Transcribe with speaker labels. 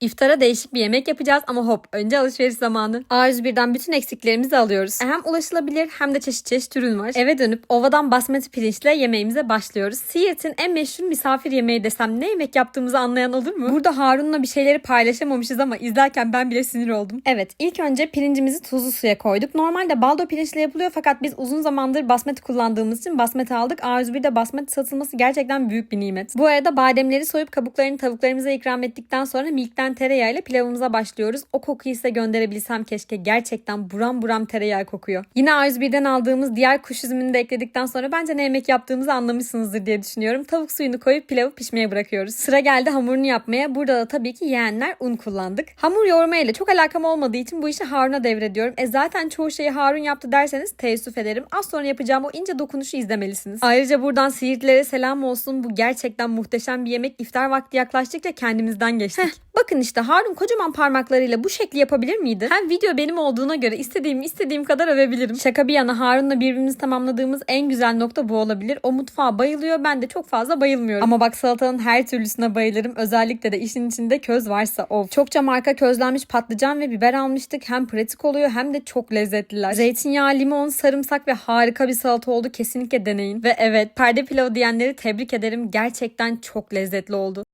Speaker 1: İftara değişik bir yemek yapacağız ama hop önce alışveriş zamanı. A101'den bütün eksiklerimizi alıyoruz. Hem ulaşılabilir hem de çeşit çeşit ürün var. Eve dönüp ovadan basmati pirinçle yemeğimize başlıyoruz. Siirt'in en meşhur misafir yemeği desem ne yemek yaptığımızı anlayan olur mu? Burada Harun'la bir şeyleri paylaşamamışız ama izlerken ben bile sinir oldum. Evet ilk önce pirincimizi tuzlu suya koyduk. Normalde baldo pirinçle yapılıyor fakat biz uzun zamandır basmati kullandığımız için basmati aldık. A101'de basmati satılması gerçekten büyük bir nimet. Bu arada bademleri soyup kabuklarını tavuklarımıza ikram ettikten sonra milkten tereyağıyla pilavımıza başlıyoruz. O kokuyu size gönderebilsem keşke. Gerçekten buram buram tereyağı kokuyor. Yine A101'den aldığımız diğer kuş üzümünü de ekledikten sonra bence ne yemek yaptığımızı anlamışsınızdır diye düşünüyorum. Tavuk suyunu koyup pilavı pişmeye bırakıyoruz. Sıra geldi hamurunu yapmaya. Burada da tabii ki yeğenler un kullandık. Hamur yoğurma ile çok alakam olmadığı için bu işi Harun'a devrediyorum. E zaten çoğu şeyi Harun yaptı derseniz teessüf ederim. Az sonra yapacağım o ince dokunuşu izlemelisiniz. Ayrıca buradan Siirtlilere selam olsun. Bu gerçekten muhteşem bir yemek. İftar vakti yaklaştıkça kendimizden geçtik. Bakın işte Harun kocaman parmaklarıyla bu şekli yapabilir miydi? Hem video benim olduğuna göre istediğim istediğim kadar övebilirim. Şaka bir yana Harun'la birbirimizi tamamladığımız en güzel nokta bu olabilir. O mutfağa bayılıyor ben de çok fazla bayılmıyorum. Ama bak salatanın her türlüsüne bayılırım. Özellikle de işin içinde köz varsa of. Çokça marka közlenmiş patlıcan ve biber almıştık. Hem pratik oluyor hem de çok lezzetliler. Zeytinyağı, limon, sarımsak ve harika bir salata oldu. Kesinlikle deneyin. Ve evet perde pilavı diyenleri tebrik ederim. Gerçekten çok lezzetli oldu.